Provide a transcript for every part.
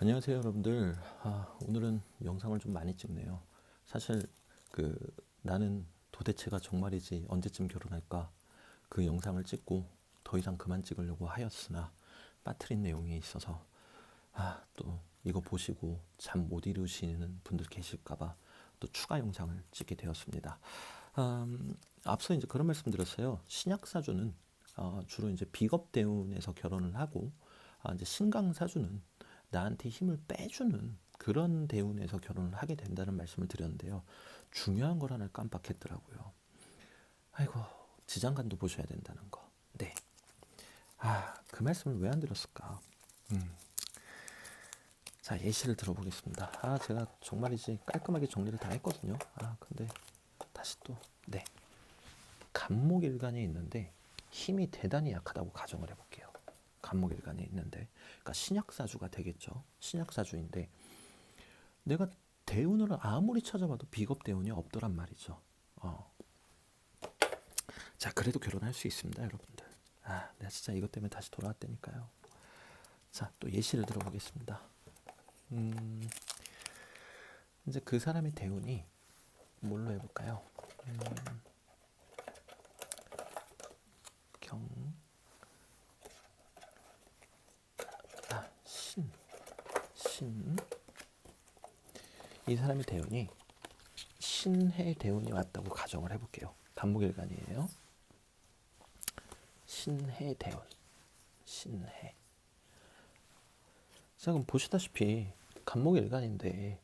안녕하세요 여러분들 아, 오늘은 영상을 좀 많이 찍네요 사실 그 나는 도대체가 정말이지 언제쯤 결혼할까 그 영상을 찍고 더 이상 그만 찍으려고 하였으나 빠뜨린 내용이 있어서 아, 또 이거 보시고 잠 못 이루시는 분들 계실까봐 또 추가 영상을 찍게 되었습니다. 음, 앞서 이제 그런 말씀 드렸어요. 신약 사주는 어, 주로 이제 비겁 대운에서 결혼을 하고 아, 이제 신강 사주는 나한테 힘을 빼주는 그런 대운에서 결혼을 하게 된다는 말씀을 드렸는데요. 중요한 걸 하나 깜빡했더라고요. 아이고 지장간도 보셔야 된다는 거. 네. 아, 그 말씀을 왜 안 드렸을까? 음. 자, 예시를 들어보겠습니다. 아, 제가 정말이지 깔끔하게 정리를 다 했거든요. 아, 근데 다시 또, 네. 간목일간이 있는데 힘이 대단히 약하다고 가정을 해볼게요. 간목일간이 있는데, 그러니까 신약사주가 되겠죠. 신약사주인데, 내가 대운을 아무리 찾아봐도 비겁 대운이 없더란 말이죠. 어. 자, 그래도 결혼할 수 있습니다, 여러분들. 아, 내가 진짜 이것 때문에 다시 돌아왔다니까요. 자, 또 예시를 들어보겠습니다. 음, 이제 그 사람의 대운이 뭘로 해볼까요? 음, 경, 아, 신, 신. 이 사람의 대운이 신해 대운이 왔다고 가정을 해볼게요. 간목일간이에요. 신해 대운, 신해. 자, 그럼 보시다시피 간목일간인데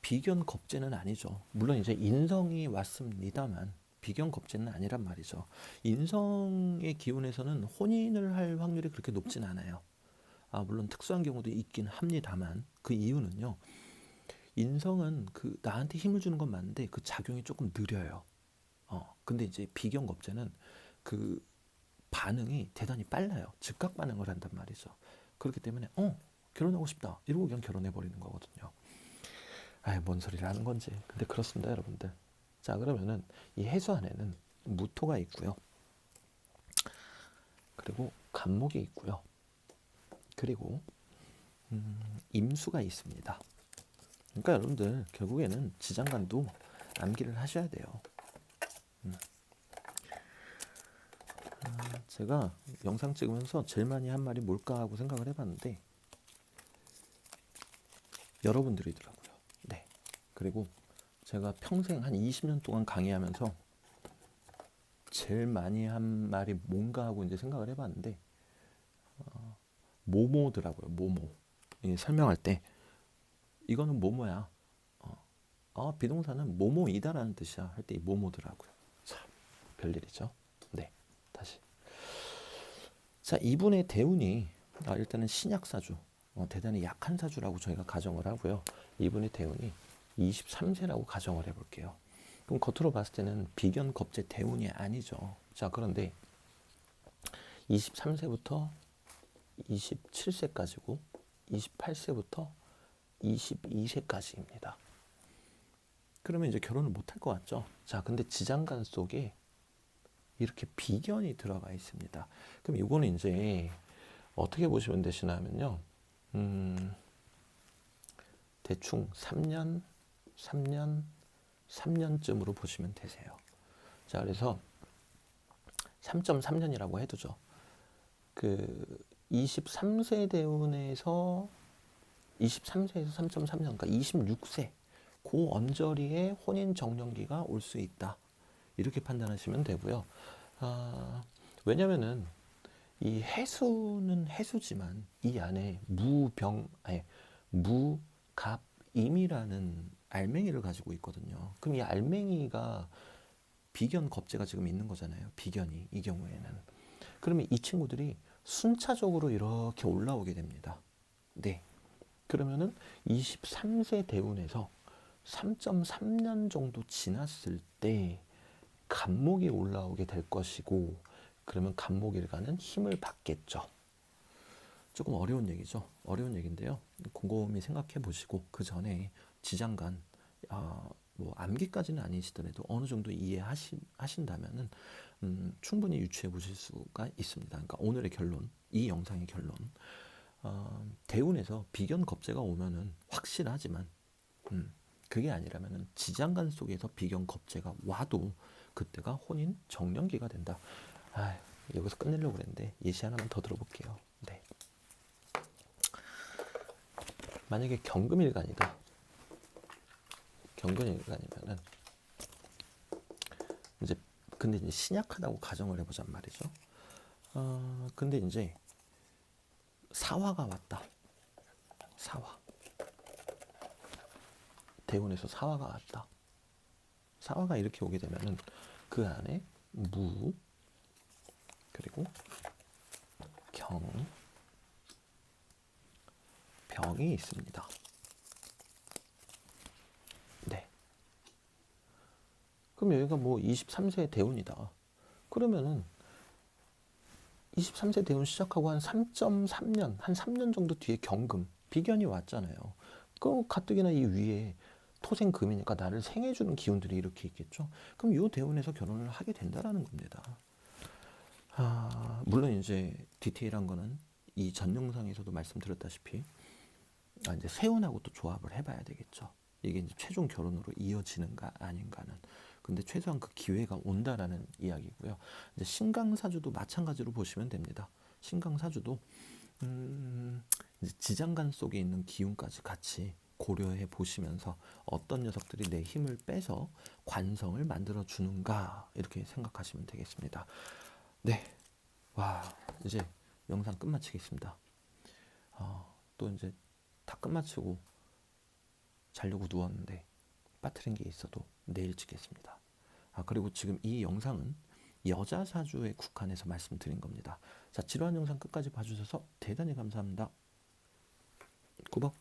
비견 겁재는 아니죠. 물론 이제 인성이 왔습니다만 비견 겁재는 아니란 말이죠. 인성의 기운에서는 혼인을 할 확률이 그렇게 높진 않아요. 아, 물론 특수한 경우도 있긴 합니다만 그 이유는요. 인성은 그 나한테 힘을 주는 건 맞는데 그 작용이 조금 느려요. 어, 근데 이제 비견 겁재는 그 반응이 대단히 빨라요. 즉각 반응을 한단 말이죠. 그렇기 때문에 어 결혼하고 싶다 이러고 그냥 결혼해 버리는 거거든요. 아이 뭔 소리를 하는 건지. 근데 그렇습니다, 여러분들. 자 그러면은 이 해수 안에는 무토가 있고요. 그리고 간목이 있고요. 그리고 음, 임수가 있습니다. 그러니까 여러분들 결국에는 지장간도 암기를 하셔야 돼요. 음. 아, 제가 영상 찍으면서 제일 많이 한 말이 뭘까 하고 생각을 해봤는데 여러분들이더라고요. 네. 그리고 제가 평생 한 20년 동안 강의하면서 제일 많이 한 말이 뭔가 하고 이제 생각을 해봤는데 어, 모모더라고요. 모모. 이게 설명할 때 이거는 모모야. 어, 아, 비동사는 모모이다라는 뜻이야. 할 때 이 모모더라고요. 참 별일이죠. 네. 다시. 자, 이분의 대운이 아, 일단은 신약 사주. 어, 대단히 약한 사주라고 저희가 가정을 하고요. 이분의 대운이 23세라고 가정을 해볼게요. 그럼 겉으로 봤을 때는 비견 겁재 대운이 아니죠. 자, 그런데 23세부터 27세까지고 28세부터 22세까지입니다. 그러면 이제 결혼을 못할 것 같죠? 자, 근데 지장간 속에 이렇게 비견이 들어가 있습니다. 그럼 이거는 이제 어떻게 보시면 되시나 하면요. 음, 대충 3년, 3년, 3년쯤으로 보시면 되세요. 자, 그래서 3.3년이라고 해두죠. 그 23세 대운에서 23세에서 3.3년, 그러니까 26세 그 언저리에 혼인 정년기가 올 수 있다. 이렇게 판단하시면 되고요. 아, 왜냐면은 이 해수는 해수지만 이 안에 무병 아니 무갑임이라는 알맹이를 가지고 있거든요. 그럼 이 알맹이가 비견 겁재가 지금 있는 거잖아요. 비견이 이 경우에는. 그러면 이 친구들이 순차적으로 이렇게 올라오게 됩니다. 네. 그러면은 23세 대운에서 3.3년 정도 지났을 때 간목이 올라오게 될 것이고 그러면 간목일간은 힘을 받겠죠. 조금 어려운 얘기죠. 어려운 얘기인데요. 곰곰이 생각해 보시고 그 전에 지장간 아, 뭐 암기까지는 아니시더라도 어느 정도 이해하신다면은 음, 충분히 유추해 보실 수가 있습니다. 그러니까 오늘의 결론, 이 영상의 결론. 어, 대운에서 비견 겁재가 오면은 확실하지만 음, 그게 아니라면은 지장간 속에서 비견 겁재가 와도 그때가 혼인 정년기가 된다. 아, 여기서 끝내려고 그랬는데 예시 하나만 더 들어볼게요. 네. 만약에 경금일간이다. 경금일간이면은 이제 근데 이제 신약하다고 가정을 해보잔 말이죠. 어, 근데 이제 사화가 왔다. 사화. 대운에서 사화가 왔다. 사화가 이렇게 오게 되면은 그 안에 무 그리고 경 병이 있습니다. 네. 그럼 여기가 뭐 23세 대운이다. 그러면은 23세 대운 시작하고 한 3.3년, 한 3년 정도 뒤에 경금, 비견이 왔잖아요. 그럼 가뜩이나 이 위에 토생금이니까 나를 생해주는 기운들이 이렇게 있겠죠. 그럼 요 대운에서 결혼을 하게 된다라는 겁니다. 아, 물론 이제 디테일한 거는 이 전 영상에서도 말씀드렸다시피 아, 이제 세운하고 또 조합을 해봐야 되겠죠. 이게 이제 최종 결혼으로 이어지는가 아닌가는. 근데 최소한 그 기회가 온다라는 이야기고요. 이제 신강사주도 마찬가지로 보시면 됩니다. 신강사주도 음, 지장간 속에 있는 기운까지 같이 고려해 보시면서 어떤 녀석들이 내 힘을 빼서 관성을 만들어 주는가 이렇게 생각하시면 되겠습니다. 네, 와 이제 영상 끝마치겠습니다. 어, 또 이제 다 끝마치고 자려고 누웠는데 빠뜨린 게 있어도 내일 찍겠습니다. 아 그리고 지금 이 영상은 여자 사주에 국한해서 말씀드린 겁니다. 자 지루한 영상 끝까지 봐주셔서 대단히 감사합니다. 구박.